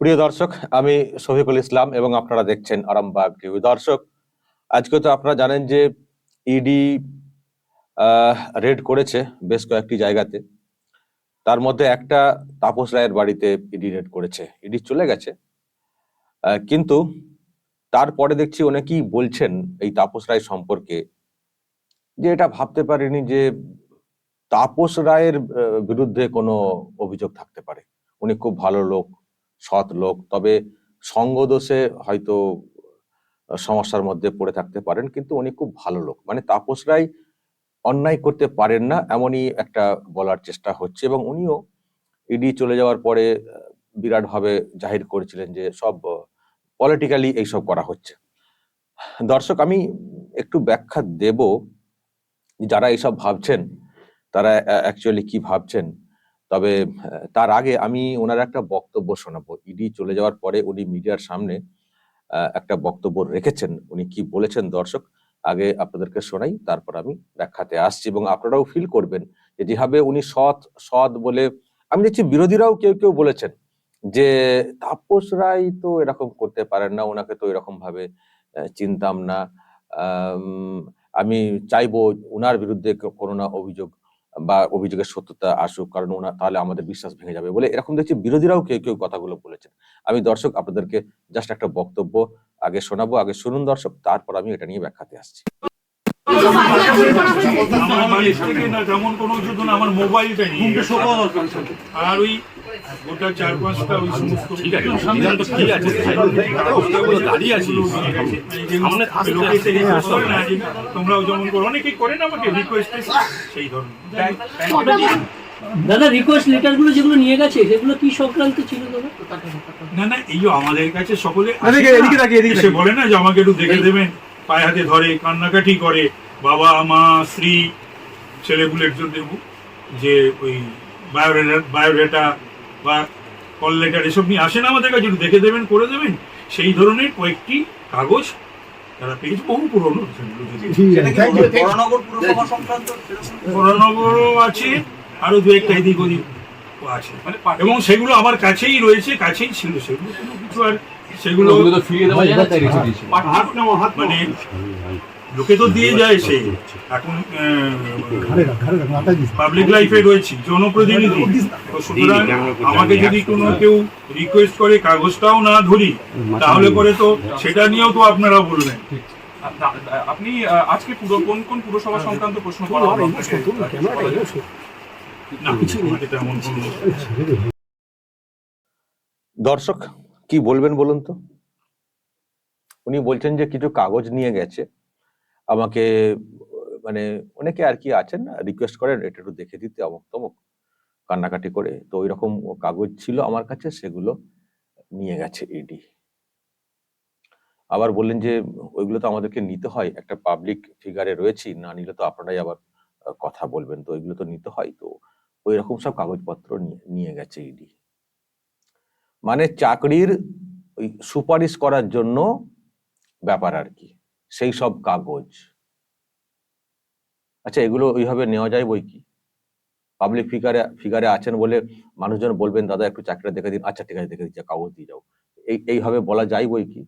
প্রিয় দর্শক, আমি শফিকুল ইসলাম এবং আপনারা দেখছেন আরামবাগ টিভি দর্শক, আজকে তো আপনারা জানেন যে ইডি রেড করেছে বেশ কয়েকটি জায়গাতে। তার মধ্যে একটা তাপস রায়ের বাড়িতে ইডি রেড করেছে। ইডি চলে গেছে। কিন্তু তারপরে দেখছি অনেকেই বলছেন এই তাপস রায় সম্পর্কে যে এটা ভাবতে পারিনি যে তাপস রায়ের বিরুদ্ধে কোনো অভিযোগ থাকতে পারে। উনি খুব ভালো লোক সৎ লোক। তবে সঙ্গদোষে হয়তো সমস্যার মধ্যে পড়ে থাকতে পারেন, কিন্তু উনি খুব ভালো লোক। মানে তাপস রায় অন্যায় করতে পারেন না, এমনই একটা বলার চেষ্টা হচ্ছে। এবং উনিও ইডি চলে যাওয়ার পরে বিরাটভাবে জাহির করেছিলেন যে সব পলিটিক্যালি এইসব করা হচ্ছে। দর্শক, আমি একটু ব্যাখ্যা দেব যারা এইসব ভাবছেন, তারা অ্যাকচুয়ালি কি ভাবছেন? তবে তার আগে আমি ওনার একটা বক্তব্য শোনাবো। ইডি চলে যাওয়ার পরে উনি মিডিয়ার সামনে একটা বক্তব্য রেখেছেন। উনি কি বলেছেন দর্শক? আগে আপনাদেরকে শোনাই, তারপর আমি ব্যাখ্যাতে আসছি এবং আপনারাও ফিল করবেন যে যেভাবে উনি সৎ সৎ বলে, আমি দেখছি বিরোধীরাও কেউ কেউ বলেছেন যে তাপস রায় তো এরকম করতে পারেন না, ওনাকে তো এরকম ভাবে চিনতাম না। আমি চাইব ওনার বিরুদ্ধে কোনো না অভিযোগ বা অভিযোগের সত্যতা আসুক কারণ ওনা তাহলে আমাদের বিশ্বাস ভেঙে যাবে বলে এরকম দেখছি বিরোধীরাও কেউ কেউ কথাগুলো বলেছেন। আমি দর্শক আপনাদেরকে জাস্ট একটা বক্তব্য আগে শোনাবো আগে শুনুন দর্শক তারপর আমি এটা নিয়ে ব্যাখ্যাতে আসছি। আমার কোনো মোবাইলটা আর ওই গোটা চার পাঁচটা ওই সমস্ত ঠিক আছে, সিদ্ধান্ত ঠিক আছে, কাগজগুলো দাঁড়িয়ে আছি। সামনে আসতে লোকে আসতে থেকে আসতে করে না, তোমরাও যেমন করো অনেকেই করেন আমাকে রিকোয়েস্ট সেই ধরনের দাদা রিকোয়েস্ট লেটারগুলো যেগুলো নিয়ে গেছে সেগুলো কি সংক্রান্ত ছিল দাদা? না না এই আমাদের কাছে সকলে এদিকে, তাকিয়ে, বলে না যে আমাকে একটু দেখে দেবেন। পায়ে হাতে ধরে কান্নাকাটি করে বাবা মা স্ত্রী ছেলেগুলো একজন জন্য যে ওই বায়োডেটা বায়োডেটা বা কল লেটার এসব নিয়ে আসেন আমাদের কাছে একটু দেখে দেবেন করে দেবেন। সেই ধরনের কয়েকটি কাগজ তারা পেয়েছে বহু পুরনো ঠিক আছে থ্যাংক ইউ বরানগরও আছে আরও দু একটা এদিক ওদিক আছে। মানে এবং সেগুলো আমার কাছেই রয়েছে কাছেই ছিল। সেগুলো কিছু আর সেগুলো ওগুলো তো ফিরিয়ে দেওয়া যায় না, তাই রেখে দিয়েছি। মানে লোকে তো দিয়ে যায় সে। এখন পাবলিক লাইফে রয়েছি জনপ্রতিনিধি। সুতরাং আমাকে যদি কোনো কেউ রিকোয়েস্ট করে কাগজটাও না ধরি তাহলে পরে তো সেটা নিয়েও তো আপনারা বলবেন। আ- আ- আপনি আজকে পুরো কোন কোন পুরসভা সংক্রান্ত প্রশ্ন করা কোনো দর্শক কি বলবেন বলুন তো? উনি বলছেন যে কিছু কাগজ নিয়ে গেছে। আমাকে মানে অনেকে আর কি আছেন না রিকোয়েস্ট করেন, এটা একটু দেখে দিতে অমুক তমুক, কান্নাকাটি করে। তো ওই রকম কাগজ ছিল আমার কাছে, সেগুলো নিয়ে গেছে ইডি আবার বললেন যে, ওইগুলো তো আমাদেরকে নিতে হয়, একটা পাবলিক ফিগারে রয়েছি, না নিলে তো আপনারাই আবার কথা বলবেন। তো ওইগুলো তো নিতে হয়, তো ওই রকম সব কাগজপত্র নিয়ে গেছে ইডি মানে চাকরির ওই সুপারিশ করার জন্য ব্যাপার আর কি। সেই সব কাগজ। আচ্ছা এগুলো ওইভাবে নেওয়া যায় বই কি? পাবলিক ফিগারে ফিগারে আছেন বলে মানুষজন বলবেন, দাদা, একটু চাকরিটা দেখে দিন। আচ্ছা ঠিক আছে, দেখে দিচ্ছি, কাগজ দিয়ে যাও। এই, এইভাবে বলা যায় বই কি?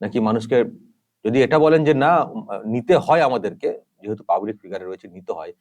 নাকি মানুষকে, যদি এটা বলেন যে না নিতে হয় আমাদেরকে, যেহেতু পাবলিক ফিগারে রয়েছে, নিতে হয়।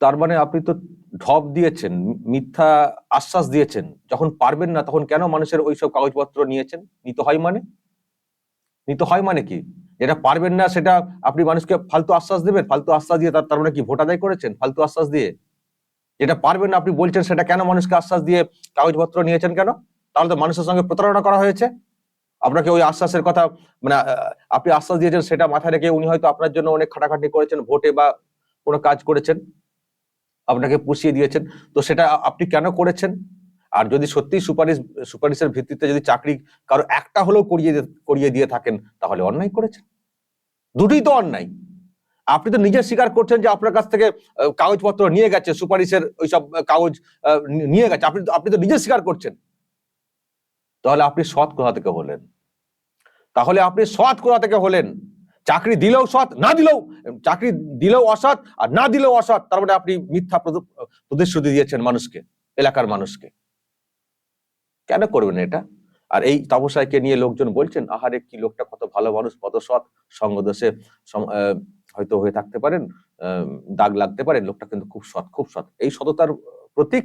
তার মানে আপনি তো ঢপ দিয়েছেন, মিথ্যা আশ্বাস দিয়েছেন। যখন পারবেন না, তখন কেন মানুষের ওইসব কাগজপত্র নিয়েছেন? নিতে হয় মানে? নিতে হয় মানে কি? যেটা পারবেন না, সেটা আপনি মানুষকে ফালতু আশ্বাস দেবেন, ফালতু আশ্বাস দিয়ে তার মানে কি ভোট আদায় করেছেন? ফালতু আশ্বাস দিয়ে? যেটা পারবেন না, আপনি বলছেন, সেটা কেন মানুষকে আশ্বাস দিয়ে কাগজপত্র নিয়েছেন কেন? তাহলে তো মানুষের সঙ্গে প্রতারণা করা হয়েছে। আপনাকে ওই আশ্বাসের কথা মানে আপনি আশ্বাস দিয়েছেন, সেটা মাথায় রেখে উনি হয়তো আপনার জন্য অনেক খাটাখাটি করেছেন, ভোটে বা কোনো কাজ করেছেন, আপনাকে পুষিয়ে দিয়েছেন। তো সেটা আপনি কেন করেছেন? আর যদি সত্যি সুপারিশ, সুপারিশের ভিত্তিতে যদি চাকরি কারও একটা হলেও করিয়ে করিয়ে দিয়ে থাকেন, তাহলে অন্যায় করেছেন। দুটোই তো অন্যায়। আপনি তো নিজে স্বীকার করছেন যে আপনার কাছ থেকে কাগজপত্র নিয়ে গেছে, সুপারিশের ওইসব কাগজ নিয়ে গেছে। আপনি আপনি তো নিজে স্বীকার করছেন। তাহলে আপনি সৎ কোথা থেকে হলেন? তাহলে আপনি সৎ কোথা থেকে হলেন? চাকরি দিলেও সৎ, না দিলেও, চাকরি দিলেও অসৎ আর না দিলেও অসৎ, তার মানে আপনি মিথ্যা প্রতিশ্রুতি দিয়েছেন মানুষকে, এলাকার মানুষকে। কেন করবেন এটা? আর এই তাপসাইকে নিয়ে লোকজন বলছেন, আহারে, কি লোকটা কত ভালো মানুষ, কত সৎ সঙ্গদোষে হয়তো হয়ে থাকতে পারেন দাগ লাগতে পারেন লোকটা কিন্তু খুব সৎ খুব সৎ। এই সততার প্রতীক,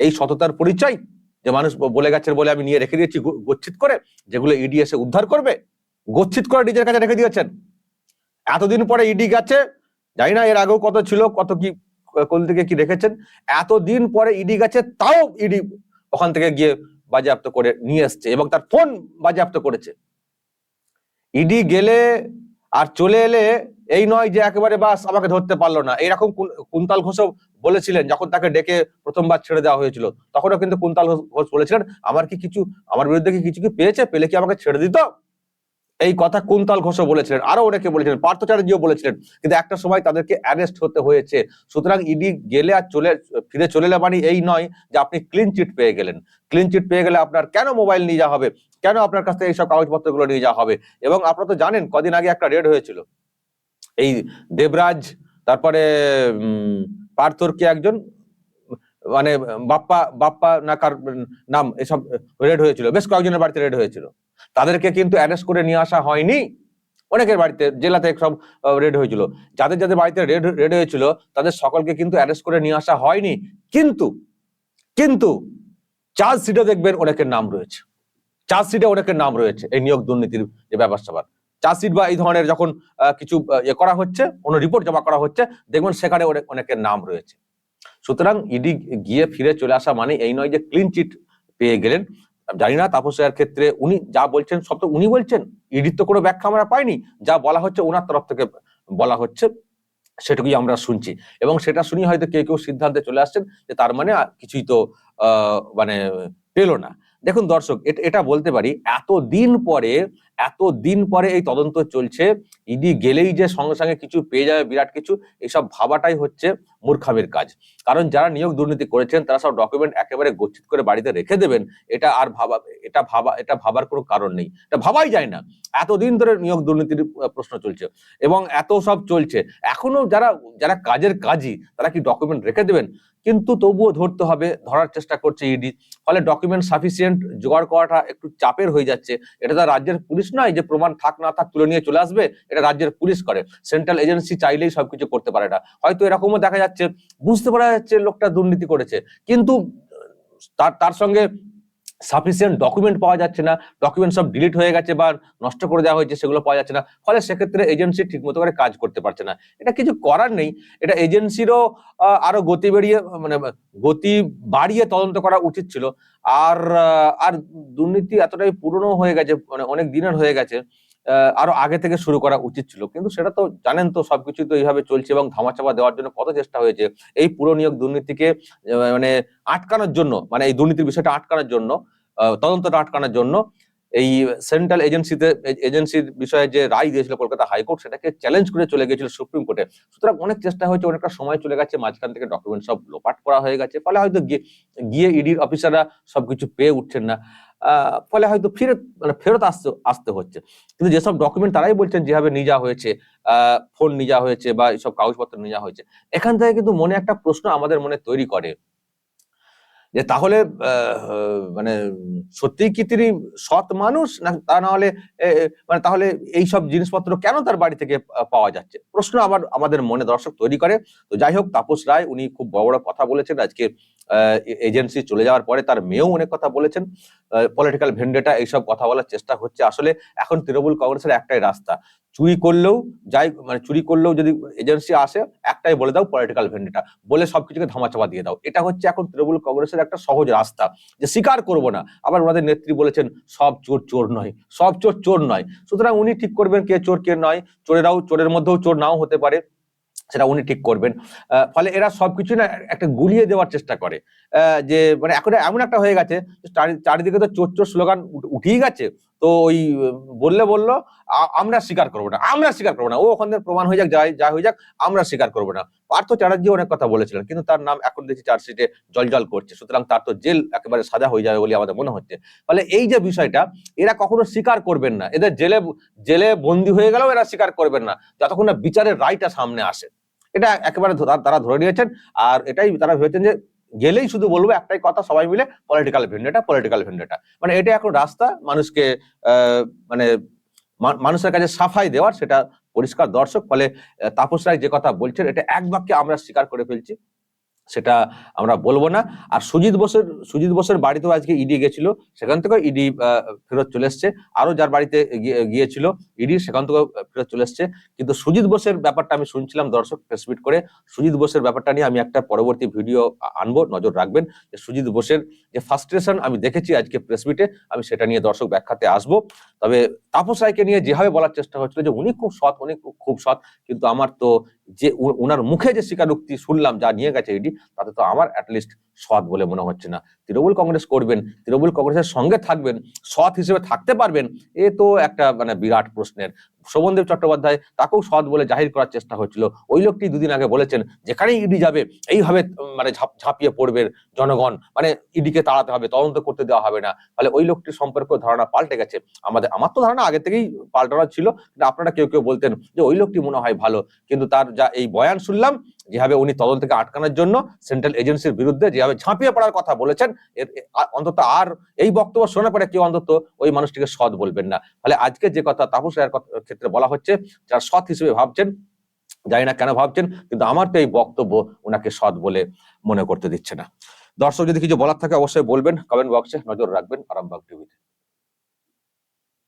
এই সততার পরিচয় যে মানুষ বলে গেছেন বলে আমি নিয়ে রেখে দিয়েছি গচ্ছিত করে, যেগুলো ইডি এসে উদ্ধার করবে, গচ্ছিত করে নিজের কাছে রেখে দিয়েছেন। এতদিন পরে ইডি গেছে, জানি না এর আগেও কত ছিল, কত কি, কোন থেকে কি রেখেছেন, এতদিন পরে ইডি গেছে, তাও ইডি ওখান থেকে গিয়ে বাজেয়াপ্ত করে নিয়ে এসছে এবং তার ফোন বাজেয়াপ্ত করেছে। ইডি গেলে আর চলে এলে এই নয় যে একেবারে বাস আমাকে ধরতে পারল না। এইরকম কুন্তাল ঘোষ বলেছিলেন যখন তাকে ডেকে প্রথমবার ছেড়ে দেওয়া হয়েছিল। তখনও কিন্তু কুন্তাল ঘোষ বলেছিলেন, আমার কি কিছু, আমার বিরুদ্ধে কি কিছু কি পেয়েছে? পেলে কি আমাকে ছেড়ে দিত? এই কথা কুন্তাল ঘোষও বলেছিলেন, আরও অনেকে বলেছিলেন, পার্থ চ্যাটার্জিও বলেছিলেন, কিন্তু একটা সময় তাদেরকে অ্যারেস্ট হতে হয়েছে। সুতরাং ইডি গেলে আর চলে, ফিরে চলে মানে এই নয় যে আপনি ক্লিন চিট পেয়ে গেলেন। ক্লিন চিট পেয়ে গেলে আপনার কেন মোবাইল নিয়ে যাওয়া হবে? কেন আপনার কাছ থেকে এইসব কাগজপত্রগুলো নিয়ে যাওয়া হবে? এবং আপনারা তো জানেন, কদিন আগে একটা রেড হয়েছিল। এই দেবরাজ, তারপরে পার্থর কি একজন মানে বাপ্পা বাপ্পা না কার নাম, এসব রেড হয়েছিল। বেশ কয়েকজনের বাড়িতে রেড হয়েছিল। তাদেরকে কিন্তু অ্যারেস্ট করে নিয়ে আসা হয়নি। অনেকের বাড়িতে, জেলাতে সব রেড হয়েছিল। যাদের যাদের বাড়িতে রেড রেড হয়েছিল, তাদের সকলকে কিন্তু অ্যারেস্ট করে নিয়ে আসা হয়নি। কিন্তু কিন্তু চার্জশিটে দেখবেন অনেকের নাম রয়েছে। চার্জশিটে অনেকের নাম রয়েছে এই নিয়োগ দুর্নীতির যে ব্যাপার স্যাপার চার্জশিট বা এই ধরনের যখন কিছু ইয়ে করা হচ্ছে, কোনো রিপোর্ট জমা করা হচ্ছে, দেখবেন সেখানে অনেক, অনেকের নাম রয়েছে। সুতরাং ইডি গিয়ে ফিরে চলে আসা মানে এই নয় যে ক্লিন চিট পেয়ে গেলেন। জানি না, তাপস রায়ের ক্ষেত্রে উনি যা বলছেন, সব তো উনি বলছেন। ইডির তো কোনো ব্যাখ্যা আমরা পাইনি। যা বলা হচ্ছে ওনার তরফ থেকে বলা হচ্ছে, সেটুকুই আমরা শুনছি। এবং সেটা শুনি হয়তো কেউ কেউ সিদ্ধান্তে চলে আসছেন যে তার মানে কিছুই তো মানে পেল না। দেখুন দর্শক, এটা- বলতে পারি এত দিন পরে এত দিন পরে এই তদন্ত চলছে ইডি গেলেই যে সঙ্গে সঙ্গে কিছু পেয়ে যাবে বিরাট কিছু এইসব ভাবাটাই হচ্ছে মূর্খামির কাজ। কারণ যারা নিয়োগ দুর্নীতি করেছেন, তারা সব ডকুমেন্ট একেবারে গচ্ছিত করে বাড়িতে রেখে দেবেন, এটা আর ভাবা, এটা ভাবা, এটা ভাবার কোনো কারণ নেই। এটা ভাবাই যায় না। এতদিন ধরে নিয়োগ দুর্নীতির প্রশ্ন চলছে এবং এত সব চলছে। এখনও যারা যারা কাজের কাজই, তারা কি ডকুমেন্ট রেখে দেবেন? কিন্তু তবুও ধরতে হবে, ধরার চেষ্টা করছে ইডি ফলে ডকুমেন্ট সাফিসিয়েন্ট জোগাড় করাটা একটু চাপের হয়ে যাচ্ছে। এটা তো রাজ্যের পুলিশ নয় যে প্রমাণ থাক না থাক তুলে নিয়ে চলে আসবে, এটা রাজ্যের পুলিশ করে। সেন্ট্রাল এজেন্সি চাইলেই সবকিছু করতে পারে না। হয়তো এরকমও দেখা যাচ্ছে, বুঝতে পারা যাচ্ছে লোকটা দুর্নীতি করেছে। কিন্তু তার তার সঙ্গে সাফিসিয়েন্ট ডকুমেন্ট পাওয়া যাচ্ছে না ডকুমেন্ট সব ডিলিট হয়ে গেছে বা নষ্ট করে দেওয়া হয়েছে, সেগুলো পাওয়া যাচ্ছে না, ফলে সেক্ষেত্রে এজেন্সি ঠিকমতো করে কাজ করতে পারছে না। এটা কিছু করার নেই, এটা এজেন্সিরও আরও গতি বেরিয়ে মানে গতি বাড়িয়ে তদন্ত করা উচিত ছিল। আর আর দুর্নীতি এতটাই পুরনো হয়ে গেছে মানে অনেক দিনের হয়ে গেছে আরও আগে থেকে শুরু করা উচিত ছিল। কিন্তু সেটা তো জানেন তো সবকিছু তো এইভাবে চলছে এবং ধামাচাপা দেওয়ার জন্য কত চেষ্টা হয়েছে। এই পুরো নিয়োগ দুর্নীতিকে মানে আটকানোর জন্য মানে এই দুর্নীতির বিষয়টা আটকানোর জন্য তদন্তটা আটকানোর জন্য, এই সেন্ট্রাল এজেন্সিতে, এজেন্সির বিষয়ে যে রায় দিয়েছিল কলকাতা হাইকোর্ট, সেটাকে চ্যালেঞ্জ করে চলে গিয়েছিল সুপ্রিম কোর্টে। সুতরাং অনেক চেষ্টা হয়েছে, অনেকটা সময় চলে গেছে, মাঝখান থেকে ডকুমেন্ট সব লোপাট করা হয়ে গেছে, ফলে হয়তো গিয়ে ইডির অফিসাররা সবকিছু পেয়ে উঠছেন না। ফলে হয়তো ফিরে মানে ফেরত আসতে আসতে হচ্ছে। কিন্তু যেসব ডকুমেন্ট তারাই বলছেন যেভাবে যাওয়া হয়েছে ফোন নিজা হয়েছে বা এইসব কাগজপত্র যাওয়া হয়েছে, এখান থেকে কিন্তু মনে একটা প্রশ্ন আমাদের মনে তৈরি করে। যে তাহলে মানে সত্যি কি তিনি সৎ মানুষ? না, তা না হলে মানে তাহলে এই সব জিনিসপত্র কেন তার বাড়ি থেকে পাওয়া যাচ্ছে? প্রশ্ন আবার আমাদের মনে দর্শক তৈরি করে। তো যাই হোক, তাপস রায়, উনি খুব বড় বড় কথা বলেছেন। আজকে এজেন্সি চলে যাওয়ার পরে তার মেয়েও অনেক কথা বলেছেন। পলিটিক্যাল ভেন্ডেটা এইসব কথা বলার চেষ্টা হচ্ছে। আসলে এখন তৃণমূল কংগ্রেসের একটাই রাস্তা। চুরি করলেও যাই মানে চুরি করলেও যদি এজেন্সি আসে, একটাই বলে দাও পলিটিক্যাল ভেন্ডেটা বলে সবকিছুকে ধামাচাপা দিয়ে দাও। এটা হচ্ছে এখন তৃণমূল কংগ্রেসের একটা সহজ রাস্তা। যে স্বীকার করব না, আবার ওনাদের নেত্রী বলেছেন, সব চোর চোর নয়, সব চোর চোর নয়। সুতরাং উনি ঠিক করবেন কে চোর কে নয়। চোরেরাও, চোরের মধ্যেও চোর নাও হতে পারে। সেটা উনি ঠিক করবেন। ফলে এরা সবকিছু না একটা গুলিয়ে দেওয়ার চেষ্টা করে। যে মানে এখন এমন একটা হয়ে গেছে, চারি- চারিদিকে তো চোর চোর স্লোগান উঠেই গেছে। তো ওই বললে বলল আমরা স্বীকার করব না, আমরা স্বীকার করব না। ও ওখান থেকে প্রমাণ হয়ে যাক, যাই যা হয়ে যাক, আমরা স্বীকার করব না। পার্থ চ্যাটার্জি অনেক কথা বলেছিলেন, কিন্তু তার নাম এখন দেখছি চার্জশিটে জলজল করছে। সুতরাং তার তো জেল একেবারে সাজা হয়ে যাবে বলে আমাদের মনে হচ্ছে। ফলে এই যে বিষয়টা, এরা কখনো স্বীকার করবেন না। এদের জেলে জেলে বন্দী হয়ে গেলেও এরা স্বীকার করবেন না, যতক্ষণ না বিচারের রায়টা সামনে আসে। এটা একেবারে তারা ধরে নিয়েছেন। আর এটাই তারা ভেবেছেন যে গেলেই শুধু বলব একটাই কথা সবাই মিলে পলিটিক্যাল ভেন্ডেটা পলিটিক্যাল ভেন্ডেটা মানে এটা এখন রাস্তা মানুষকে মানে মানুষের কাছে সাফাই দেওয়ার, সেটা পরিষ্কার দর্শক, ফলে তাপস রায় যে কথা বলছেন, এটা এক বাক্যে আমরা স্বীকার করে ফেলছি। সেটা আমরা বলব না। আর সুজিত বোসের সুজিত বোসের বাড়িতেও আজকে ইডি গেছিল, সেখান থেকেও ইডি ফেরত চলে এসছে। আরও যার বাড়িতে গিয়েছিল ইডি সেখান থেকেও ফেরত চলে এসছে। কিন্তু সুজিত বোসের ব্যাপারটা আমি শুনছিলাম দর্শক প্রেসমিট করে। সুজিত বোসের ব্যাপারটা নিয়ে আমি একটা পরবর্তী ভিডিও আনব, নজর রাখবেন। যে সুজিত বোসের যে ফার্স্ট্রেশন আমি দেখেছি আজকে প্রেসমিটে আমি সেটা নিয়ে দর্শক ব্যাখ্যাতে আসব। তবে তাপস রায়কে নিয়ে যেভাবে বলার চেষ্টা হচ্ছিল যে, উনি খুব সৎ, উনি খুব সৎ। কিন্তু আমার তো যে ওনার মুখে যে স্বীকারোক্তি শুনলাম যা নিয়ে গেছে ইডি তাতে তো আমার অ্যাটলিস্ট সৎ বলে মনে হচ্ছে না। তৃণমূল কংগ্রেস করবেন, তৃণমূল কংগ্রেসের সঙ্গে থাকবেন, সৎ হিসেবে থাকতে পারবেন, এ তো একটা মানে বিরাট প্রশ্নের। শোভনদেব চট্টোপাধ্যায় তাকেও সৎ বলে জাহির করার চেষ্টা হচ্ছিল ওই লোকটি দুদিন আগে বলেছেন, যেখানেই ইডি যাবে, এইভাবে মানে ঝাঁপ- ঝাঁপিয়ে পড়বে জনগণ। মানে ইডিকে তাড়াতে হবে, তদন্ত করতে দেওয়া হবে না। ফলে ওই লোকটির সম্পর্কে ধারণা পাল্টে গেছে। আমাদের, আমার তো ধারণা আগে থেকেই পাল্টানো ছিল আপনারা কেউ কেউ বলতেন যে ওই লোকটি মনে হয় ভালো। কিন্তু তার যা এই বয়ান শুনলাম যেভাবে উনি তদন্তকে আটকানোর জন্য সেন্ট্রাল এজেন্সির বিরুদ্ধে যেভাবে ঝাঁপিয়ে পড়ার কথা বলেছেন, এর অন্তত আর এই বক্তব্য শোনার পরে কেউ অন্তত ওই মানুষটিকে সৎ বলবেন না। ফলে আজকে যে কথা তাপস রায়ের ক্ষেত্রে বলা হচ্ছে, যারা সৎ হিসেবে ভাবছেন, জানি না কেন ভাবছেন, কিন্তু আমার তো এই বক্তব্য ওনাকে সৎ বলে মনে করতে দিচ্ছে না। দর্শক, যদি কিছু বলার থাকে অবশ্যই বলবেন কমেন্ট বক্সে নজর রাখবেন, আরামবাগ টিভিতে